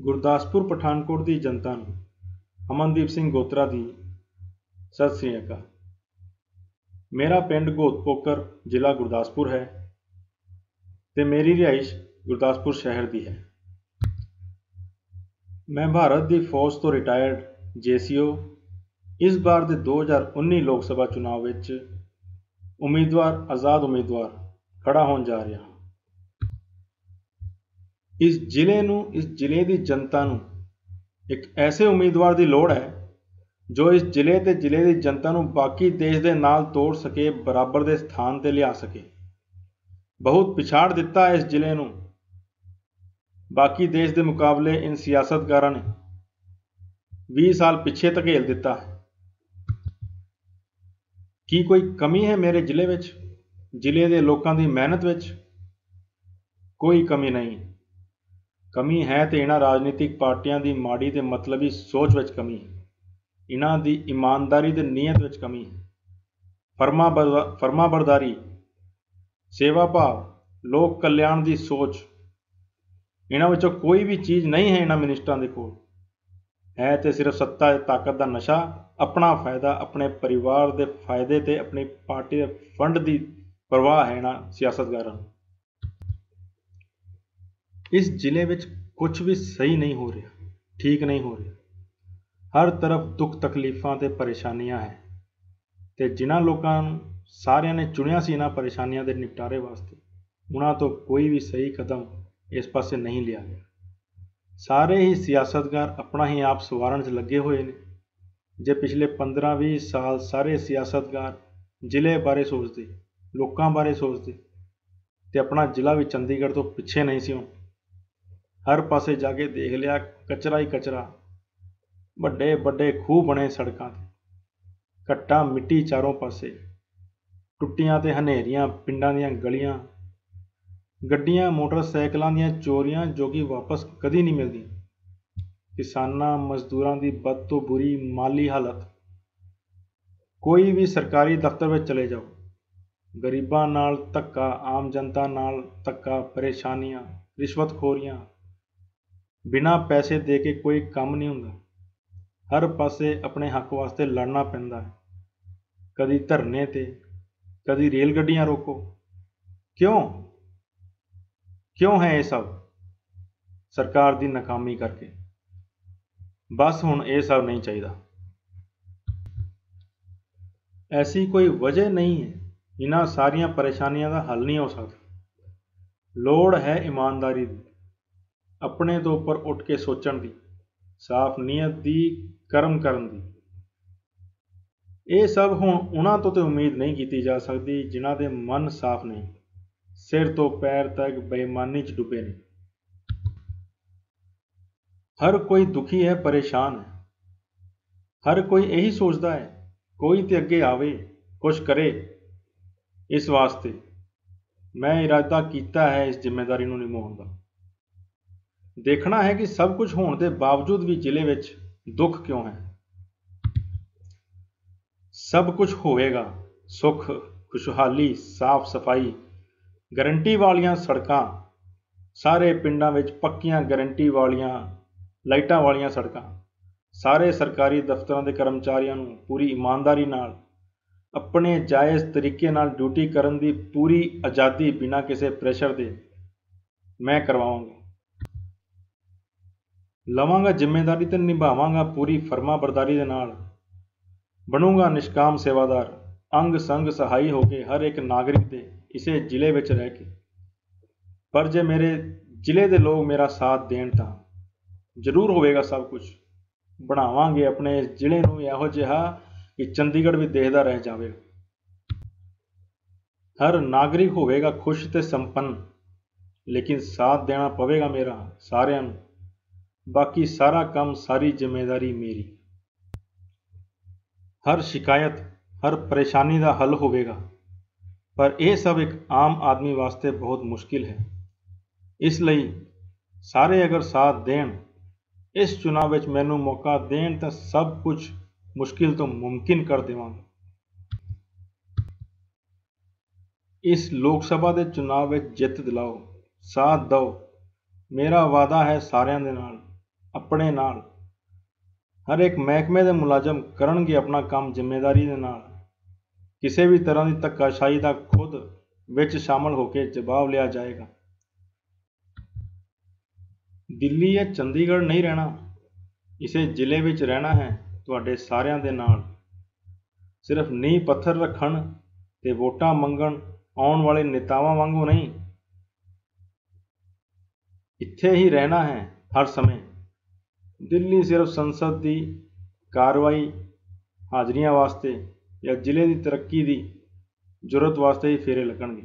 ਗੁਰਦਾਸਪੁਰ ਪਠਾਨਕੋਟ ਦੀ ਜਨਤਾ ਨੂੰ, ਅਮਨਦੀਪ ਸਿੰਘ ਗੋਤਰਾ ਦੀ ਸਤਿ ਸ੍ਰੀ ਅਕਾਲ। ਮੇਰਾ ਪਿੰਡ ਗੋਤਪੋਕਰ ਜ਼ਿਲ੍ਹਾ ਗੁਰਦਾਸਪੁਰ ਹੈ ਤੇ ਮੇਰੀ ਰਿਹਾਇਸ਼ ਗੁਰਦਾਸਪੁਰ ਸ਼ਹਿਰ ਦੀ ਹੈ। ਮੈਂ ਭਾਰਤ ਦੀ ਫੌਜ ਤੋਂ ਰਿਟਾਇਰਡ ਜੇਸੀਓ, ਇਸ ਵਾਰ ਦੇ 2019 ਲੋਕ ਸਭਾ ਚੁਣਾਵ ਵਿੱਚ ਉਮੀਦਵਾਰ, ਆਜ਼ਾਦ ਉਮੀਦਵਾਰ ਖੜਾ ਹੋਣ ਜਾ ਰਿਹਾ ਹਾਂ। ਇਸ ਜ਼ਿਲ੍ਹੇ ਨੂੰ, ਇਸ ਜ਼ਿਲ੍ਹੇ ਦੀ ਜਨਤਾ ਨੂੰ ਇੱਕ ਐਸੇ ਉਮੀਦਵਾਰ ਦੀ ਲੋੜ ਹੈ, ਜੋ ਇਸ ਜ਼ਿਲ੍ਹੇ ਤੇ ਜ਼ਿਲ੍ਹੇ ਦੀ ਜਨਤਾ ਨੂੰ ਬਾਕੀ ਦੇਸ਼ ਦੇ ਨਾਲ ਤੋੜ ਸਕੇ, ਬਰਾਬਰ ਦੇ ਸਥਾਨ ਤੇ ਲਿਆ ਸਕੇ। ਬਹੁਤ ਪਿਛਾੜ ਦਿੱਤਾ ਇਸ ਜ਼ਿਲ੍ਹੇ ਨੂੰ। ਬਾਕੀ ਦੇਸ਼ ਦੇ ਮੁਕਾਬਲੇ ਇਨ ਸਿਆਸਤਕਾਰਾਂ ਨੇ 20 ਸਾਲ ਪਿੱਛੇ ਧਕੇਲ ਦਿੱਤਾ। ਹੈ ਕੀ ਕੋਈ ਕਮੀ ਹੈ ਮੇਰੇ ਜ਼ਿਲ੍ਹੇ ਵਿੱਚ? ਜ਼ਿਲ੍ਹੇ ਦੇ ਲੋਕਾਂ ਦੀ ਮਿਹਨਤ ਵਿੱਚ ਕੋਈ ਕਮੀ ਨਹੀਂ। ਕਮੀ ਹੈ ਤੇ ਇਹਨਾਂ ਰਾਜਨੀਤਿਕ ਪਾਰਟੀਆਂ ਦੀ ਮਾੜੀ ਤੇ ਮਤਲਬੀ ਸੋਚ ਵਿੱਚ ਕਮੀ ਹੈ। ਇਹਨਾਂ ਦੀ ਇਮਾਨਦਾਰੀ ਤੇ ਨੀਅਤ ਵਿੱਚ ਕਮੀ ਹੈ। ਫਰਮਾ ਫਰਮਾ ਬਰਦਾਰੀ, ਸੇਵਾ ਭਾਵ, ਲੋਕ ਕਲਿਆਣ ਦੀ ਸੋਚ। ਇਹਨਾਂ ਵਿੱਚੋਂ ਕੋਈ ਵੀ ਚੀਜ਼ ਨਹੀਂ ਹੈ ਇਹਨਾਂ ਮਿਨਿਸਟਰਾਂ ਦੇ ਕੋਲ। ਹੈ ਤੇ ਸਿਰਫ ਸੱਤਾ ਤੇ ਤਾਕਤ ਦਾ ਨਸ਼ਾ, ਆਪਣਾ ਫਾਇਦਾ, ਆਪਣੇ ਪਰਿਵਾਰ ਦੇ ਫਾਇਦੇ ਤੇ ਆਪਣੀ ਪਾਰਟੀ ਦੇ ਫੰਡ ਦੀ ਪਰਵਾਹ ਹੈ ਇਹਨਾਂ ਸਿਆਸਤਗਾਰਾਂ ਇਸ ਜ਼ਿਲ੍ਹੇ ਵਿੱਚ ਕੁਝ ਵੀ ਸਹੀ ਨਹੀਂ ਹੋ ਰਿਹਾ, ਠੀਕ ਨਹੀਂ ਹੋ ਰਿਹਾ। ਹਰ ਤਰਫ ਦੁੱਖ ਤਕਲੀਫਾਂ ਅਤੇ ਪਰੇਸ਼ਾਨੀਆਂ ਹੈ ਅਤੇ ਜਿਨ੍ਹਾਂ ਲੋਕਾਂ ਨੂੰ ਸਾਰਿਆਂ ਨੇ ਚੁਣਿਆ ਸੀ ਇਹਨਾਂ ਪਰੇਸ਼ਾਨੀਆਂ ਦੇ ਨਿਪਟਾਰੇ ਵਾਸਤੇ, ਉਹਨਾਂ ਤੋਂ ਕੋਈ ਵੀ ਸਹੀ ਕਦਮ ਇਸ ਪਾਸੇ ਨਹੀਂ ਲਿਆ ਗਿਆ। ਸਾਰੇ ਹੀ ਸਿਆਸਤਗਾਰ ਆਪਣਾ ਹੀ ਆਪ ਸਵਾਰਨ 'ਚ ਲੱਗੇ ਹੋਏ ਨੇ। ਜੇ ਪਿਛਲੇ 15-20 ਸਾਲ ਸਾਰੇ ਸਿਆਸਤਗਾਰ ਜ਼ਿਲ੍ਹੇ ਬਾਰੇ ਸੋਚਦੇ, ਲੋਕਾਂ ਬਾਰੇ ਸੋਚਦੇ, ਤੇ ਆਪਣਾ ਜ਼ਿਲ੍ਹਾ ਵੀ ਚੰਡੀਗੜ੍ਹ ਤੋਂ ਪਿੱਛੇ ਨਹੀਂ ਸੀ ਹੁਣ ਹਰ ਪਾਸੇ ਜਾ ਕੇ ਦੇਖ ਲਿਆ, ਕਚਰਾ ਹੀ ਕਚਰਾ। ਵੱਡੇ ਵੱਡੇ ਖੂਹ ਬਣੇ ਸੜਕਾਂ ਤੇ। ਘੱਟਾ ਮਿੱਟੀ ਚਾਰੋਂ ਪਾਸੇ। ਟੁੱਟੀਆਂ ਤੇ ਹਨੇਰੀਆਂ, ਪਿੰਡਾਂ ਦੀਆਂ ਗਲੀਆਂ। ਗੱਡੀਆਂ, ਮੋਟਰਸਾਈਕਲਾਂ ਦੀਆਂ ਚੋਰੀਆਂ ਜੋ ਕਿ ਵਾਪਸ ਕਦੀ ਨਹੀਂ ਮਿਲਦੀਆਂ। ਕਿਸਾਨਾਂ, ਮਜ਼ਦੂਰਾਂ ਦੀ ਬਦ ਤੋਂ ਬੁਰੀ ਮਾਲੀ ਹਾਲਤ। ਕੋਈ ਵੀ ਸਰਕਾਰੀ ਦਫ਼ਤਰ ਵਿੱਚ ਚਲੇ ਜਾਓ। ਗਰੀਬਾਂ ਨਾਲ ਧੱਕਾ, ਆਮ ਜਨਤਾ ਨਾਲ ਧੱਕਾ, ਪਰੇਸ਼ਾਨੀਆਂ, ਰਿਸ਼ਵਤਖੋਰੀਆਂ। ਬਿਨਾਂ ਪੈਸੇ ਦੇ ਕੇ ਕੋਈ ਕੰਮ ਨਹੀਂ ਹੁੰਦਾ। ਹਰ ਪਾਸੇ ਆਪਣੇ ਹੱਕ ਵਾਸਤੇ ਲੜਨਾ ਪੈਂਦਾ ਹੈ। ਕਦੀ ਧਰਨੇ ਤੇ, ਕਦੀ ਰੇਲ ਗੱਡੀਆਂ ਰੋਕੋ। ਕਿਉਂ? ਕਿਉਂ ਹੈ ਇਹ ਸਭ? ਸਰਕਾਰ ਦੀ ਨਾਕਾਮੀ ਕਰਕੇ। ਬਸ ਹੁਣ ਇਹ ਸਭ ਨਹੀਂ ਚਾਹੀਦਾ। ਐਸੀ ਕੋਈ ਵਜ੍ਹਾ ਨਹੀਂ ਹੈ। ਇਹਨਾਂ ਸਾਰੀਆਂ ਪਰੇਸ਼ਾਨੀਆਂ ਦਾ ਹੱਲ ਨਹੀਂ ਹੋ ਸਕਦਾ। ਲੋੜ ਹੈ ਇਮਾਨਦਾਰੀ ਦੀ। ਆਪਣੇ ਤੋਂ ਉੱਪਰ ਉੱਠ ਕੇ ਸੋਚਣ ਦੀ, ਸਾਫ਼ ਨੀਅਤ ਦੀ, ਕਰਮ ਕਰਨ ਦੀ। ਇਹ ਸਭ ਹੁਣ ਉਹਨਾਂ ਤੋਂ ਤੇ ਉਮੀਦ ਨਹੀਂ ਕੀਤੀ ਜਾ ਸਕਦੀ ਜਿਨ੍ਹਾਂ ਦੇ ਮਨ ਸਾਫ਼ ਨਹੀਂ। ਸਿਰ ਤੋਂ ਪੈਰ ਤੱਕ ਬੇਈਮਾਨੀ 'ਚ ਡੁੱਬੇ ਨੇ। ਹਰ ਕੋਈ ਦੁਖੀ ਹੈ, ਪਰੇਸ਼ਾਨ ਹੈ। ਹਰ ਕੋਈ ਇਹੀ ਸੋਚਦਾ ਹੈ, ਕੋਈ ਤੇ ਅੱਗੇ ਆਵੇ ਕੁਝ ਕਰੇ। ਇਸ ਵਾਸਤੇ ਮੈਂ ਇਰਾਦਾ ਕੀਤਾ ਹੈ ਇਸ ਜ਼ਿੰਮੇਵਾਰੀ ਨੂੰ ਨਿਭਾਉਣ ਦਾ। ਦੇਖਣਾ ਹੈ ਕਿ ਸਭ ਕੁਝ ਹੋਣ ਦੇ ਬਾਵਜੂਦ ਵੀ ਜ਼ਿਲ੍ਹੇ ਵਿੱਚ ਦੁੱਖ ਕਿਉਂ ਹੈ? ਸਭ ਕੁਝ ਹੋਵੇਗਾ, ਸੁੱਖ, ਖੁਸ਼ਹਾਲੀ ਸਾਫ਼ ਸਫ਼ਾਈ ਗਰੰਟੀ ਵਾਲੀਆਂ ਸੜਕਾਂ, ਸਾਰੇ ਪਿੰਡਾਂ ਵਿੱਚ ਪੱਕੀਆਂ ਗਰੰਟੀ ਵਾਲੀਆਂ ਲਾਈਟਾਂ ਵਾਲੀਆਂ ਸੜਕਾਂ, ਸਾਰੇ ਸਰਕਾਰੀ ਦਫ਼ਤਰਾਂ ਦੇ ਕਰਮਚਾਰੀਆਂ ਨੂੰ ਪੂਰੀ ਇਮਾਨਦਾਰੀ ਨਾਲ, ਆਪਣੇ ਜਾਇਜ਼ ਤਰੀਕੇ ਨਾਲ ਡਿਊਟੀ ਕਰਨ ਦੀ ਪੂਰੀ ਆਜ਼ਾਦੀ ਬਿਨਾਂ ਕਿਸੇ ਪ੍ਰੈਸ਼ਰ ਦੇ ਮੈਂ ਕਰਵਾਵਾਂਗਾ। ਲਵਾਂਗਾ ਜ਼ਿੰਮੇਵਾਰੀ ਤੇ ਨਿਭਾਵਾਂਗਾ ਪੂਰੀ ਫਰਮਾ ਬਰਦਾਰੀ ਦੇ ਨਾਲ। ਬਣੂੰਗਾ ਨਿਸ਼ਕਾਮ ਸੇਵਾਦਾਰ। ਅੰਗ ਸੰਗ ਸਹਾਈ ਹੋ ਕੇ ਹਰ ਇੱਕ ਨਾਗਰਿਕ ਦੇ ਇਸੇ ਜ਼ਿਲ੍ਹੇ ਵਿੱਚ ਰਹਿ ਕੇ। ਪਰ ਜੇ ਮੇਰੇ ਜ਼ਿਲ੍ਹੇ ਦੇ ਲੋਕ ਮੇਰਾ ਸਾਥ ਦੇਣ ਤਾਂ ਜ਼ਰੂਰ ਹੋਵੇਗਾ ਸਭ ਕੁਝ। ਬਣਾਵਾਂਗੇ ਆਪਣੇ ਇਸ ਜ਼ਿਲ੍ਹੇ ਨੂੰ ਇਹੋ ਜਿਹਾ ਕਿ ਚੰਡੀਗੜ੍ਹ ਵੀ ਦੇਖਦਾ ਰਹਿ ਜਾਵੇ। ਹਰ ਨਾਗਰਿਕ ਹੋਵੇਗਾ ਖੁਸ਼ ਤੇ ਸੰਪੰਨ। ਲੇਕਿਨ ਸਾਥ ਦੇਣਾ ਪਵੇਗਾ ਮੇਰਾ ਸਾਰਿਆਂ ਨੂੰ। ਬਾਕੀ ਸਾਰਾ ਕੰਮ ਸਾਰੀ ਜ਼ਿੰਮੇਵਾਰੀ ਮੇਰੀ। ਹਰ ਸ਼ਿਕਾਇਤ, ਹਰ ਪਰੇਸ਼ਾਨੀ ਦਾ ਹੱਲ ਹੋਵੇਗਾ। ਪਰ ਇਹ ਸਭ ਇੱਕ ਆਮ ਆਦਮੀ ਵਾਸਤੇ ਬਹੁਤ ਮੁਸ਼ਕਿਲ ਹੈ। ਇਸ ਲਈ ਸਾਰੇ ਅਗਰ ਸਾਥ ਦੇਣ, ਇਸ ਚੁਣਾਵ ਵਿੱਚ ਮੈਨੂੰ ਮੌਕਾ ਦੇਣ ਤਾਂ ਸਭ ਕੁਝ ਮੁਸ਼ਕਿਲ ਤੋਂ ਮੁਮਕਿਨ ਕਰ ਦੇਵਾਂਗਾ। ਇਸ ਲੋਕ ਸਭਾ ਦੇ ਚੁਣਾਵ ਵਿੱਚ ਜਿੱਤ ਦਿਲਾਓ, ਸਾਥ ਦਿਓ। ਮੇਰਾ ਵਾਅਦਾ ਹੈ ਸਾਰਿਆਂ ਦੇ ਨਾਲ। ਆਪਣੇ ਨਾਲ। ਹਰ ਇੱਕ ਮਹਿਕਮੇ ਦੇ ਮੁਲਾਜ਼ਮ ਕਰਨਗੇ ਆਪਣਾ ਕੰਮ ਜ਼ਿੰਮੇਵਾਰੀ ਦੇ ਨਾਲ। ਕਿਸੇ ਵੀ ਤਰ੍ਹਾਂ ਦੀ ਧੱਕਾਸ਼ਾਹੀ ਦਾ ਖੁਦ ਵਿੱਚ ਸ਼ਾਮਲ ਹੋ ਕੇ ਜਵਾਬ ਲਿਆ ਜਾਏਗਾ। ਦਿੱਲੀ ਜਾਂ ਚੰਡੀਗੜ੍ਹ ਨਹੀਂ ਰਹਿਣਾ, ਇਸੇ ਜ਼ਿਲ੍ਹੇ ਵਿੱਚ ਰਹਿਣਾ ਹੈ ਤੁਹਾਡੇ ਸਾਰਿਆਂ ਦੇ ਨਾਲ। ਸਿਰਫ ਨੀਂਹ ਪੱਥਰ ਰੱਖਣ ਤੇ ਵੋਟਾਂ ਮੰਗਣ ਆਉਣ ਵਾਲੇ ਨੇਤਾਵਾਂ ਵਾਂਗੂ ਨਹੀਂ। ਇੱਥੇ ਹੀ ਰਹਿਣਾ ਹੈ ਹਰ ਸਮੇਂ। ਦਿੱਲੀ ਸਿਰਫ ਸੰਸਦ ਦੀ ਕਾਰਵਾਈ ਹਾਜ਼ਰੀਆਂ ਵਾਸਤੇ ਜਾਂ ਜ਼ਿਲ੍ਹੇ ਦੀ ਤਰੱਕੀ ਦੀ ਜ਼ਰੂਰਤ ਵਾਸਤੇ ਹੀ ਫੇਰੇ ਲੱਗਣਗੇ।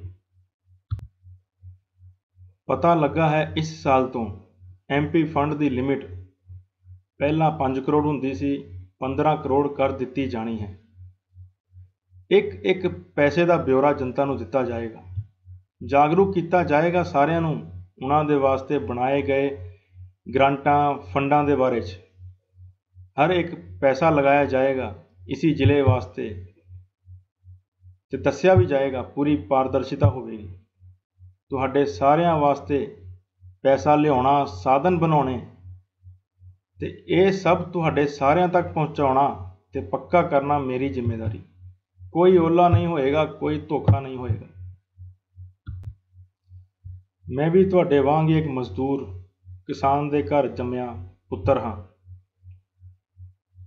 ਪਤਾ ਲੱਗਾ ਹੈ ਇਸ ਸਾਲ ਤੋਂ ਐਮਪੀ ਫੰਡ ਦੀ ਲਿਮਿਟ ਪਹਿਲਾਂ 5 ਕਰੋੜ ਹੁੰਦੀ ਸੀ 15 ਕਰੋੜ ਕਰ ਦਿੱਤੀ ਜਾਣੀ ਹੈ। ਇੱਕ ਇੱਕ ਪੈਸੇ ਦਾ ਬਿਊਰਾ ਜਨਤਾ ਨੂੰ ਦਿੱਤਾ ਜਾਏਗਾ। ਜਾਗਰੂਕ ਕੀਤਾ ਜਾਏਗਾ ਸਾਰਿਆਂ ਨੂੰ, ਉਹਨਾਂ ਦੇ ਵਾਸਤੇ ਬਣਾਏ ਗਏ ਗ੍ਰਾਂਟਾਂ ਫੰਡਾਂ ਦੇ ਬਾਰੇ 'ਚ। ਹਰ ਇੱਕ ਪੈਸਾ ਲਗਾਇਆ ਜਾਏਗਾ ਇਸੀ ਜ਼ਿਲ੍ਹੇ ਵਾਸਤੇ ਤੇ ਦੱਸਿਆ ਵੀ ਜਾਏਗਾ, ਪੂਰੀ ਪਾਰਦਰਸ਼ਿਤਾ ਹੋਵੇਗੀ। ਤੁਹਾਡੇ ਸਾਰਿਆਂ ਵਾਸਤੇ ਪੈਸਾ ਲਿਆਉਣਾ, ਸਾਧਨ ਬਣਾਉਣੇ ਤੇ ਇਹ ਸਭ ਤੁਹਾਡੇ ਸਾਰਿਆਂ ਤੱਕ ਪਹੁੰਚਾਉਣਾ ਤੇ ਪੱਕਾ ਕਰਨਾ ਮੇਰੀ ਜ਼ਿੰਮੇਵਾਰੀ। ਕੋਈ ਓਲਾ ਨਹੀਂ ਹੋਏਗਾ, ਕੋਈ ਧੋਖਾ ਨਹੀਂ ਹੋਏਗਾ। ਮੈਂ ਵੀ ਤੁਹਾਡੇ ਵਾਂਗ ਹੀ ਇੱਕ ਮਜ਼ਦੂਰ ਕਿਸਾਨ ਦੇ ਘਰ ਜੰਮਿਆ ਪੁੱਤਰ ਹਾਂ।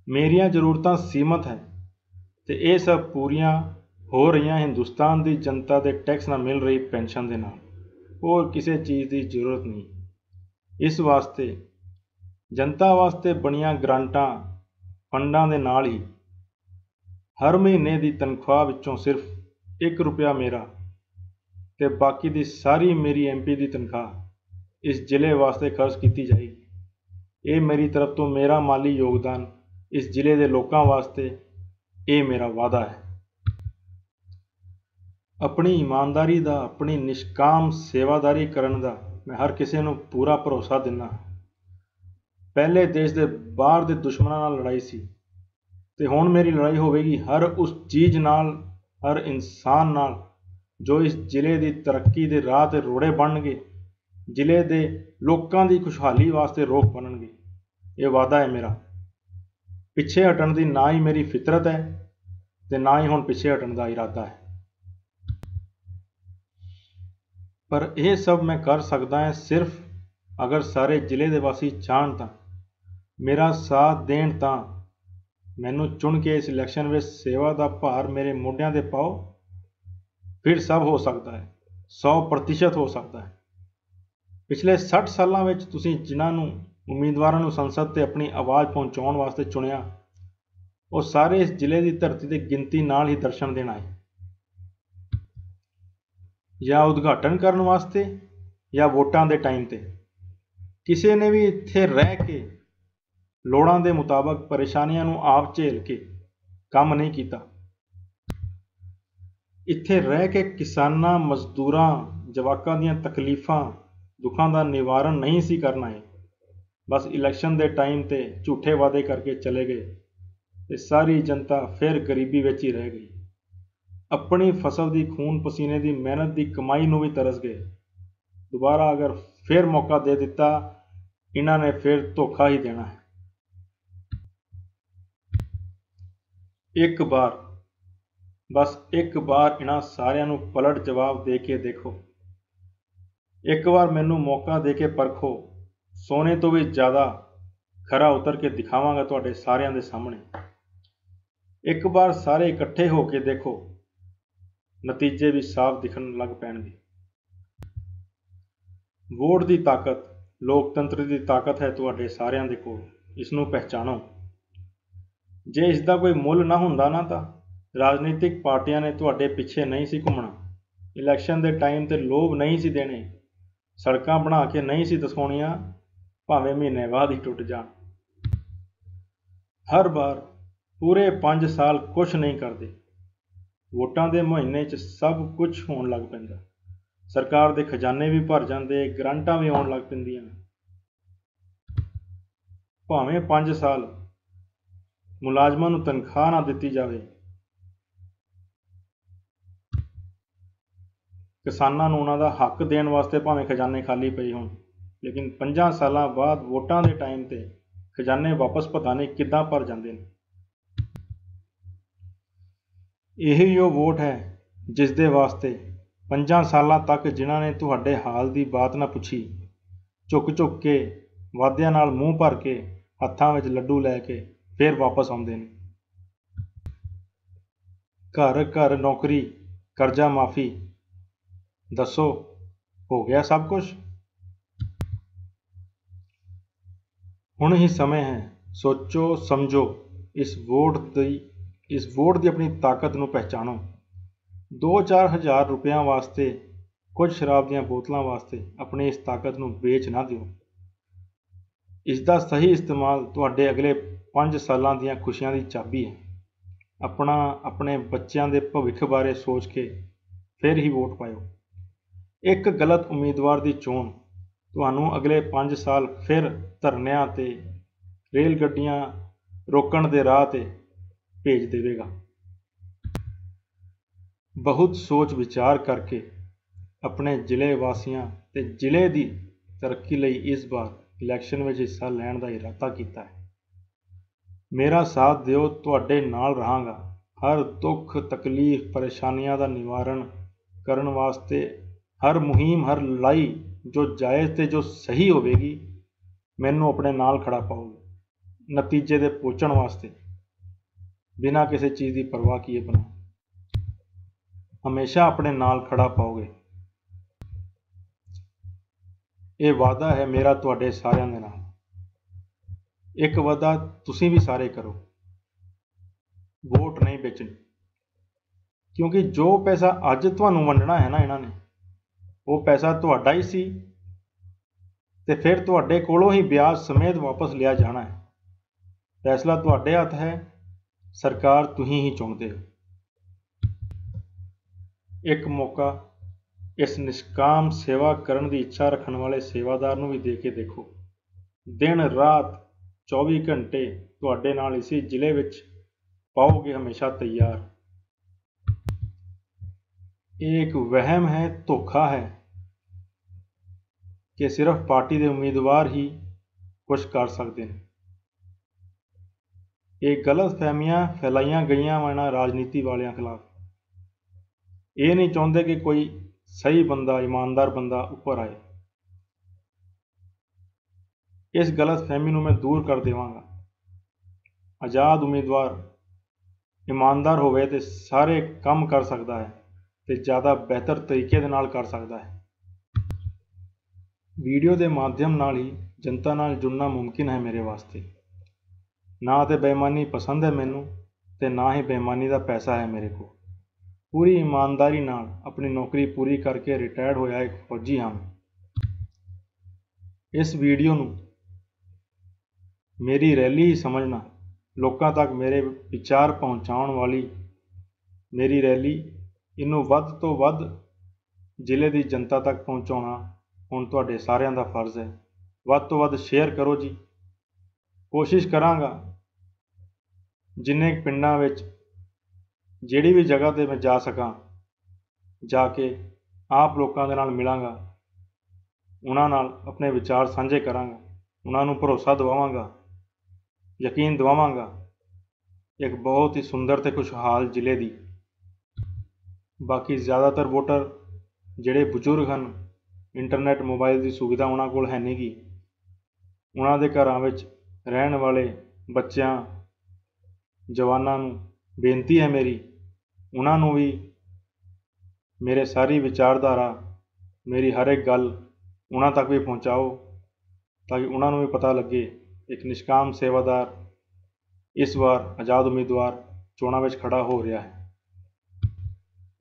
ਮੇਰੀਆਂ ਜ਼ਰੂਰਤਾਂ ਸੀਮਤ ਹੈ ਤੇ ਇਹ ਸਭ ਪੂਰੀਆਂ ਹੋ ਰਹੀਆਂ ਹਿੰਦੁਸਤਾਨ ਦੀ ਜਨਤਾ ਦੇ ਟੈਕਸ ਨਾਲ ਮਿਲ ਰਹੀ ਪੈਨਸ਼ਨ ਦੇ ਨਾਲ। ਹੋਰ ਕਿਸੇ ਚੀਜ਼ ਦੀ ਜ਼ਰੂਰਤ ਨਹੀਂ। ਇਸ ਵਾਸਤੇ, ਜਨਤਾ ਵਾਸਤੇ ਬਣੀਆਂ ਗ੍ਰਾਂਟਾਂ ਫੰਡਾਂ ਦੇ ਨਾਲ ਹੀ ਹਰ ਮਹੀਨੇ ਦੀ ਤਨਖਾਹ ਵਿੱਚੋਂ ਸਿਰਫ 1 ਰੁਪਿਆ ਮੇਰਾ ਤੇ ਬਾਕੀ ਦੀ ਸਾਰੀ ਮੇਰੀ ਐਮਪੀ ਦੀ ਤਨਖਾਹ ਇਸ ਜ਼ਿਲ੍ਹੇ ਵਾਸਤੇ ਖਰਚ ਕੀਤੀ ਜਾਏਗੀ। ਇਹ ਮੇਰੀ ਤਰਫ ਤੋਂ ਮੇਰਾ ਮਾਲੀ ਯੋਗਦਾਨ ਇਸ ਜ਼ਿਲ੍ਹੇ ਦੇ ਲੋਕਾਂ ਵਾਸਤੇ ਇਹ ਮੇਰਾ ਵਾਅਦਾ ਹੈ। ਆਪਣੀ ਇਮਾਨਦਾਰੀ ਦਾ, ਆਪਣੀ ਨਿਸ਼ਕਾਮ ਸੇਵਾਦਾਰੀ ਕਰਨ ਦਾ ਮੈਂ ਹਰ ਕਿਸੇ ਨੂੰ ਪੂਰਾ ਭਰੋਸਾ ਦਿੰਦਾ ਪਹਿਲੇ ਦੇਸ਼ ਦੇ ਬਾਹਰ ਦੇ ਦੁਸ਼ਮਣਾਂ ਨਾਲ ਲੜਾਈ ਸੀ ਤੇ ਹੁਣ ਮੇਰੀ ਲੜਾਈ ਹੋਵੇਗੀ ਹਰ ਉਸ ਚੀਜ਼ ਨਾਲ, ਹਰ ਇਨਸਾਨ ਨਾਲ ਜੋ ਇਸ ਜ਼ਿਲ੍ਹੇ ਦੀ ਤਰੱਕੀ ਦੇ ਰਾਹ ਤੇ ਰੋੜੇ ਬਣਨਗੇ। ਜ਼ਿਲ੍ਹੇ ਦੇ ਲੋਕਾਂ ਦੀ ਖੁਸ਼ਹਾਲੀ ਵਾਸਤੇ ਰੋਕ ਬਣਨਗੇ। ਇਹ ਵਾਅਦਾ ਹੈ ਮੇਰਾ। ਪਿੱਛੇ ਹਟਣ ਦੀ ਨਾ ਹੀ ਮੇਰੀ ਫਿਤਰਤ ਹੈ ਤੇ ਨਾ ਹੀ ਹੁਣ ਪਿੱਛੇ ਹਟਣ ਦਾ ਇਰਾਦਾ ਹੈ। ਪਰ ਇਹ ਸਭ ਮੈਂ ਕਰ ਸਕਦਾ ਹਾਂ ਸਿਰਫ ਅਗਰ ਸਾਰੇ ਜ਼ਿਲ੍ਹੇ ਦੇ ਵਾਸੀ ਚਾਹਣ ਤਾਂ। ਮੇਰਾ ਸਾਥ ਦੇਣ ਤਾਂ। ਮੈਨੂੰ ਚੁਣ ਕੇ ਇਸ ਇਲੈਕਸ਼ਨ ਵਿੱਚ ਸੇਵਾ ਦਾ ਭਾਰ ਮੇਰੇ ਮੋਢਿਆਂ ਤੇ ਪਾਓ, ਫਿਰ ਸਭ ਹੋ ਸਕਦਾ ਹੈ। 100% ਹੋ ਸਕਦਾ ਹੈ। ਪਿਛਲੇ 60 ਸਾਲਾਂ ਵਿੱਚ ਤੁਸੀਂ ਜਿਨ੍ਹਾਂ ਨੂੰ ਉਮੀਦਵਾਰਾਂ ਨੂੰ ਸੰਸਦ ਤੇ ਆਪਣੀ ਆਵਾਜ਼ ਪਹੁੰਚਾਉਣ ਵਾਸਤੇ ਚੁਣਿਆ, ਉਹ ਸਾਰੇ ਇਸ ਜ਼ਿਲ੍ਹੇ ਦੀ ਧਰਤੀ ਤੇ ਗਿਣਤੀ ਨਾਲ ਹੀ ਦਰਸ਼ਨ ਦੇਣ ਆਏ। ਜਾਂ ਉਦਘਾਟਨ ਕਰਨ ਵਾਸਤੇ ਜਾਂ ਵੋਟਾਂ ਦੇ ਟਾਈਮ ਤੇ। ਕਿਸੇ ਨੇ ਵੀ ਇੱਥੇ ਰਹਿ ਕੇ ਲੋੜਾਂ ਦੇ ਮੁਤਾਬਕ ਪਰੇਸ਼ਾਨੀਆਂ ਨੂੰ ਆਪ ਝੇਲ ਕੇ ਕੰਮ ਨਹੀਂ ਕੀਤਾ। ਇੱਥੇ ਰਹਿ ਕੇ ਕਿਸਾਨਾਂ, ਮਜ਼ਦੂਰਾਂ, ਜਵਾਕਾਂ ਦੀਆਂ ਤਕਲੀਫਾਂ ਦੁੱਖਾਂ ਦਾ ਨਿਵਾਰਨ ਨਹੀਂ ਸੀ ਕਰਨਾ ਹੈ ਬਸ ਇਲੈਕਸ਼ਨ ਦੇ ਟਾਈਮ ਤੇ ਝੂਠੇ ਵਾਅਦੇ ਕਰਕੇ ਚਲੇ ਗਏ ਤੇ ਸਾਰੀ ਜਨਤਾ ਫਿਰ ਗਰੀਬੀ ਵਿੱਚ ਹੀ ਰਹਿ ਗਈ। ਆਪਣੀ ਫਸਲ ਦੀ ਖੂਨ ਪਸੀਨੇ ਦੀ ਮਿਹਨਤ ਦੀ ਕਮਾਈ ਨੂੰ ਵੀ ਤਰਸ ਗਏ। ਦੁਬਾਰਾ ਅਗਰ ਫਿਰ ਮੌਕਾ ਦੇ ਦਿੱਤਾ, ਇਹਨਾਂ ਨੇ ਫਿਰ ਧੋਖਾ ਹੀ ਦੇਣਾ ਹੈ। ਇੱਕ ਵਾਰ, ਬਸ ਇੱਕ ਵਾਰ ਇਹਨਾਂ ਸਾਰਿਆਂ ਨੂੰ ਪਲਟ ਜਵਾਬ ਦੇ ਕੇ ਦੇਖੋ। ਇੱਕ ਵਾਰ ਮੈਨੂੰ ਮੌਕਾ ਦੇ ਕੇ ਪਰਖੋ। ਸੋਨੇ ਤੋਂ ਵੀ ਜ਼ਿਆਦਾ ਖਰਾ ਉਤਰ ਕੇ ਦਿਖਾਵਾਂਗਾ ਤੁਹਾਡੇ ਸਾਰਿਆਂ ਦੇ ਸਾਹਮਣੇ। ਇੱਕ ਵਾਰ ਸਾਰੇ ਇਕੱਠੇ ਹੋ ਕੇ ਦੇਖੋ। ਨਤੀਜੇ ਵੀ ਸਾਫ਼ ਦਿਖਣ ਲੱਗ ਪੈਣਗੇ। ਵੋਟ ਦੀ ਤਾਕਤ, ਲੋਕਤੰਤਰ ਦੀ ਤਾਕਤ ਹੈ ਤੁਹਾਡੇ ਸਾਰਿਆਂ ਦੇ ਕੋਲ। ਇਸ ਨੂੰ ਪਹਿਚਾਣੋ। ਜੇ ਇਸ ਦਾ ਕੋਈ ਮੁੱਲ ਨਾ ਹੁੰਦਾ ਨਾ ਤਾਂ ਰਾਜਨੀਤਿਕ ਪਾਰਟੀਆਂ ਨੇ ਤੁਹਾਡੇ ਪਿੱਛੇ ਨਹੀਂ ਸੀ ਘੁੰਮਣਾ। ਇਲੈਕਸ਼ਨ ਦੇ ਟਾਈਮ ਤੇ ਲੋਭ ਨਹੀਂ ਸੀ ਦੇਣੇ। ਸੜਕਾਂ ਬਣਾ ਕੇ ਨਹੀਂ ਸੀ ਦਸਾਉਣੀਆਂ ਭਾਵੇਂ ਮਹੀਨੇ ਬਾਅਦ ਹੀ ਟੁੱਟ ਜਾਣ। ਹਰ ਵਾਰ ਪੂਰੇ 5 ਸਾਲ ਕੁਝ ਨਹੀਂ ਕਰਦੇ। ਵੋਟਾਂ ਦੇ ਮਹੀਨੇ 'ਚ ਸਭ ਕੁਝ ਹੋਣ ਲੱਗ ਪੈਂਦਾ। ਸਰਕਾਰ ਦੇ ਖਜ਼ਾਨੇ ਵੀ ਭਰ ਜਾਂਦੇ, ਗ੍ਰਾਂਟਾਂ ਵੀ ਆਉਣ ਲੱਗ ਪੈਂਦੀਆਂ ਭਾਵੇਂ 5 ਸਾਲ ਮੁਲਾਜ਼ਮਾਂ ਨੂੰ ਤਨਖਾਹ ਨਾ ਦਿੱਤੀ ਜਾਵੇ ਕਿਸਾਨਾਂ ਨੂੰ ਉਹਨਾਂ ਦਾ ਹੱਕ ਦੇਣ ਵਾਸਤੇ ਭਾਵੇਂ ਖਜ਼ਾਨੇ ਖਾਲੀ ਪਏ ਹੋਣ, ਲੇਕਿਨ ਪੰਜਾਂ ਸਾਲਾਂ ਬਾਅਦ ਵੋਟਾਂ ਦੇ ਟਾਈਮ ਤੇ ਖਜ਼ਾਨੇ ਵਾਪਸ ਪਤਾ ਨਹੀਂ ਕਿੱਦਾਂ ਭਰ ਜਾਂਦੇ ਨੇ। ਇਹੀ ਉਹ ਵੋਟ ਹੈ ਜਿਸ ਦੇ ਵਾਸਤੇ ਪੰਜਾਂ ਸਾਲਾਂ ਤੱਕ ਜਿਨ੍ਹਾਂ ਨੇ ਤੁਹਾਡੇ ਹਾਲ ਦੀ ਬਾਤ ਨਾ ਪੁੱਛੀ, ਝੁੱਕ ਝੁੱਕ ਕੇ ਵਾਅਦਿਆਂ ਨਾਲ ਮੂੰਹ ਭਰ ਕੇ ਹੱਥਾਂ ਵਿੱਚ ਲੱਡੂ ਲੈ ਕੇ ਫੇਰ ਵਾਪਸ ਆਉਂਦੇ ਨੇ। ਘਰ ਘਰ ਨੌਕਰੀ, ਕਰਜ਼ਾ ਮਾਫੀ ਦੱਸੋ, ਹੋ ਗਿਆ ਸਭ ਕੁਝ ਹੁਣ ਹੀ ਸਮੇਂ ਹੈ। ਸੋਚੋ, ਸਮਝੋ। ਇਸ ਵੋਟ ਦੀ, ਇਸ ਵੋਟ ਦੀ ਆਪਣੀ ਤਾਕਤ ਨੂੰ ਪਹਿਚਾਣੋ। 2-4 ਹਜ਼ਾਰ ਰੁਪਇਆਂ ਵਾਸਤੇ, ਕੁਝ ਸ਼ਰਾਬ ਦੀਆਂ ਬੋਤਲਾਂ ਵਾਸਤੇ ਆਪਣੀ ਇਸ ਤਾਕਤ ਨੂੰ ਵੇਚ ਨਾ ਦਿਓ। ਇਸ ਦਾ ਸਹੀ ਇਸਤੇਮਾਲ ਤੁਹਾਡੇ ਅਗਲੇ 5 ਸਾਲਾਂ ਦੀਆਂ ਖੁਸ਼ੀਆਂ ਦੀ ਚਾਬੀ ਹੈ। ਆਪਣਾ, ਆਪਣੇ ਬੱਚਿਆਂ ਦੇ ਭਵਿੱਖ ਬਾਰੇ ਸੋਚ ਕੇ ਫਿਰ ਹੀ ਵੋਟ ਪਾਇਓ। ਇੱਕ ਗਲਤ ਉਮੀਦਵਾਰ ਦੀ ਚੋਣ। ਤੁਹਾਨੂੰ ਅਗਲੇ 5 ਸਾਲ ਫਿਰ ਧਰਨਿਆਂ ਤੇ ਰੇਲ ਗੱਡੀਆਂ ਰੋਕਣ ਦੇ ਰਾਹ ਤੇ ਭੇਜ ਦੇਵੇਗਾ। ਬਹੁਤ ਸੋਚ ਵਿਚਾਰ ਕਰਕੇ ਆਪਣੇ ਜ਼ਿਲ੍ਹੇ ਵਾਸੀਆਂ ਤੇ ਜ਼ਿਲ੍ਹੇ ਦੀ ਤਰੱਕੀ ਲਈ ਇਸ ਵਾਰ ਇਲੈਕਸ਼ਨ ਵਿੱਚ ਹਿੱਸਾ ਲੈਣ ਦਾ ਇਰਾਦਾ ਕੀਤਾ ਹੈ। ਮੇਰਾ ਸਾਥ ਦਿਓ, ਤੁਹਾਡੇ ਨਾਲ ਰਹਾਂਗਾ। ਹਰ ਦੁੱਖ ਤਕਲੀਫ ਪਰੇਸ਼ਾਨੀਆਂ ਦਾ ਨਿਵਾਰਨ ਕਰਨ ਵਾਸਤੇ ਹਰ ਮੁਹਿੰਮ, ਹਰ ਲੜਾਈ ਜੋ ਜਾਇਜ਼ ਤੇ ਜੋ ਸਹੀ ਹੋਵੇਗੀ, ਮੈਨੂੰ ਆਪਣੇ ਨਾਲ ਖੜਾ ਪਾਓਗੇ, ਨਤੀਜੇ ਦੇ ਪਹੁੰਚਣ ਵਾਸਤੇ। ਬਿਨਾਂ ਕਿਸੇ ਚੀਜ਼ ਦੀ ਪਰਵਾਹ ਕੀਏ ਬਣਾ ਹਮੇਸ਼ਾ ਆਪਣੇ ਨਾਲ ਖੜਾ ਪਾਓਗੇ। ਇਹ ਵਾਅਦਾ ਹੈ ਮੇਰਾ ਤੁਹਾਡੇ ਸਾਰਿਆਂ ਦੇ ਨਾਲ। ਇੱਕ ਵਾਅਦਾ ਤੁਸੀਂ ਵੀ ਸਾਰੇ ਕਰੋ। ਵੋਟ ਨਹੀਂ ਵੇਚਣੀ। ਕਿਉਂਕਿ ਜੋ ਪੈਸਾ ਅੱਜ ਤੁਹਾਨੂੰ ਵੰਡਣਾ ਹੈ ਨਾ ਇਹਨਾਂ ਨੇ ਉਹ ਪੈਸਾ ਤੁਹਾਡਾ ਹੀ ਸੀ ਤੇ ਫਿਰ ਤੁਹਾਡੇ ਕੋਲੋਂ ਹੀ ਵਿਆਜ ਸਮੇਤ ਵਾਪਸ ਲਿਆ ਜਾਣਾ ਹੈ। ਫੈਸਲਾ ਤੁਹਾਡੇ ਹੱਥ ਹੈ, ਸਰਕਾਰ ਤੁਸੀਂ ਹੀ ਚੁਣਦੇ ਹੋ। ਇੱਕ ਮੌਕਾ, ਇਸ ਨਿਸ਼ਕਾਮ ਸੇਵਾ ਕਰਨ ਦੀ ਇੱਛਾ ਰੱਖਣ ਵਾਲੇ ਸੇਵਾਦਾਰ ਨੂੰ ਵੀ ਦੇ ਕੇ ਦੇਖੋ। ਦਿਨ ਰਾਤ 24 ਘੰਟੇ ਤੁਹਾਡੇ ਨਾਲ ਇਸੇ ਜ਼ਿਲ੍ਹੇ ਵਿੱਚ ਪਾਓਗੇ ਹਮੇਸ਼ਾ ਤਿਆਰ। ਇਹ ਇੱਕ ਵਹਿਮ ਹੈ, ਧੋਖਾ ਹੈ। ਕਿ ਸਿਰਫ ਪਾਰਟੀ ਦੇ ਉਮੀਦਵਾਰ ਹੀ ਕੁਝ ਕਰ ਸਕਦੇ ਨੇ। ਇਹ ਗਲਤ ਫਹਿਮੀਆਂ ਫੈਲਾਈਆਂ ਗਈਆਂ ਵਾਂ ਰਾਜਨੀਤੀ ਵਾਲਿਆਂ ਖਿਲਾਫ। ਇਹ ਨਹੀਂ ਚਾਹੁੰਦੇ ਕਿ ਕੋਈ ਸਹੀ ਬੰਦਾ, ਇਮਾਨਦਾਰ ਬੰਦਾ ਉੱਪਰ ਆਏ। ਇਸ ਗਲਤ ਫਹਿਮੀ ਨੂੰ ਮੈਂ ਦੂਰ ਕਰ ਦੇਵਾਂਗਾ। ਆਜ਼ਾਦ ਉਮੀਦਵਾਰ ਇਮਾਨਦਾਰ ਹੋਵੇ ਤੇ ਸਾਰੇ ਕੰਮ ਕਰ ਸਕਦਾ ਹੈ ਤੇ ਜ਼ਿਆਦਾ ਬਿਹਤਰ ਤਰੀਕੇ ਦੇ ਨਾਲ ਕਰ ਸਕਦਾ ਹੈ। ਵੀਡੀਓ ਦੇ ਮਾਧਿਅਮ ਨਾਲ ਹੀ ਜਨਤਾ ਨਾਲ ਜੁੜਨਾ ਮੁਮਕਿਨ ਹੈ ਮੇਰੇ ਵਾਸਤੇ। ਨਾ ਤਾਂ ਬੇਈਮਾਨੀ ਪਸੰਦ ਹੈ ਮੈਨੂੰ ਅਤੇ ਨਾ ਹੀ ਬੇਈਮਾਨੀ ਦਾ ਪੈਸਾ ਹੈ ਮੇਰੇ ਕੋਲ। ਪੂਰੀ ਇਮਾਨਦਾਰੀ ਨਾਲ ਆਪਣੀ ਨੌਕਰੀ ਪੂਰੀ ਕਰਕੇ ਰਿਟਾਇਰਡ ਹੋਇਆ ਇੱਕ ਫੌਜੀ ਹਾਂ ਇਸ ਵੀਡੀਓ ਨੂੰ ਮੇਰੀ ਰੈਲੀ ਹੀ ਸਮਝਣਾ, ਲੋਕਾਂ ਤੱਕ ਮੇਰੇ ਵਿਚਾਰ ਪਹੁੰਚਾਉਣ ਵਾਲੀ ਮੇਰੀ ਰੈਲੀ, ਇਹਨੂੰ ਵੱਧ ਤੋਂ ਵੱਧ ਜ਼ਿਲ੍ਹੇ ਦੀ ਜਨਤਾ ਤੱਕ ਪਹੁੰਚਾਉਣਾ ਹੁਣ ਤੁਹਾਡੇ ਸਾਰਿਆਂ ਦਾ ਫਰਜ਼ ਹੈ। ਵੱਧ ਤੋਂ ਵੱਧ ਸ਼ੇਅਰ ਕਰੋ ਜੀ। ਕੋਸ਼ਿਸ਼ ਕਰਾਂਗਾ ਜਿੰਨੇ ਪਿੰਡਾਂ ਵਿੱਚ ਜਿਹੜੀ ਵੀ ਜਗ੍ਹਾ 'ਤੇ ਮੈਂ ਜਾ ਸਕਾਂ, ਜਾ ਕੇ ਆਪ ਲੋਕਾਂ ਦੇ ਨਾਲ ਮਿਲਾਂਗਾ। ਉਹਨਾਂ ਨਾਲ ਆਪਣੇ ਵਿਚਾਰ ਸਾਂਝੇ ਕਰਾਂਗਾ। ਉਹਨਾਂ ਨੂੰ ਭਰੋਸਾ ਦਿਵਾਵਾਂਗਾ, ਯਕੀਨ ਦਿਵਾਵਾਂਗਾ। ਇੱਕ ਬਹੁਤ ਹੀ ਸੁੰਦਰ ਤੇ ਖੁਸ਼ਹਾਲ ਜ਼ਿਲ੍ਹੇ ਦੀ। ਬਾਕੀ ਜ਼ਿਆਦਾਤਰ ਵੋਟਰ ਜਿਹੜੇ ਬਜ਼ੁਰਗ ਹਨ ਇੰਟਰਨੈਟ, ਮੋਬਾਈਲ ਦੀ ਸੁਵਿਧਾ ਉਹਨਾਂ ਕੋਲ ਹੈ ਨਹੀਂ ਗੀ। ਉਹਨਾਂ ਦੇ ਘਰਾਂ ਵਿੱਚ ਰਹਿਣ ਵਾਲੇ ਬੱਚਿਆਂ, ਜਵਾਨਾਂ ਨੂੰ ਬੇਨਤੀ ਹੈ ਮੇਰੀ, ਉਹਨਾਂ ਨੂੰ ਵੀ ਮੇਰੇ ਸਾਰੀ ਵਿਚਾਰਧਾਰਾ, ਮੇਰੀ ਹਰ ਇੱਕ ਗੱਲ ਉਹਨਾਂ ਤੱਕ ਵੀ ਪਹੁੰਚਾਓ ਤਾਂ ਕਿ ਉਹਨਾਂ ਨੂੰ ਵੀ ਪਤਾ ਲੱਗੇ ਇੱਕ ਨਿਸ਼ਕਾਮ ਸੇਵਾਦਾਰ ਇਸ ਵਾਰ ਆਜ਼ਾਦ ਉਮੀਦਵਾਰ ਚੋਣਾਂ ਵਿੱਚ ਖੜਾ ਹੋ ਰਿਹਾ ਹੈ।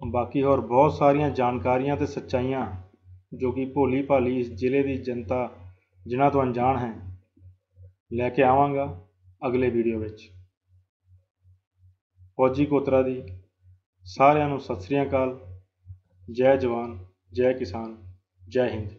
ਬਾਕੀ ਹੋਰ ਬਹੁਤ ਸਾਰੀਆਂ ਜਾਣਕਾਰੀਆਂ ਤੇ ਸੱਚਾਈਆਂ ਜੋ ਕਿ ਭੋਲੀ ਭਾਲੀ ਇਸ ਜ਼ਿਲ੍ਹੇ ਦੀ ਜਨਤਾ ਜਿਨ੍ਹਾਂ ਤੋਂ ਅਣਜਾਣ ਹੈ, ਲੈ ਕੇ ਆਵਾਂਗਾ ਅਗਲੇ ਵੀਡੀਓ ਵਿੱਚ। ਫੌਜੀ ਕੋਤਰਾ ਦੀ ਸਾਰਿਆਂ ਨੂੰ ਸਤਿ ਸ੍ਰੀ ਅਕਾਲ। ਜੈ ਜਵਾਨ, ਜੈ ਕਿਸਾਨ, ਜੈ ਹਿੰਦ।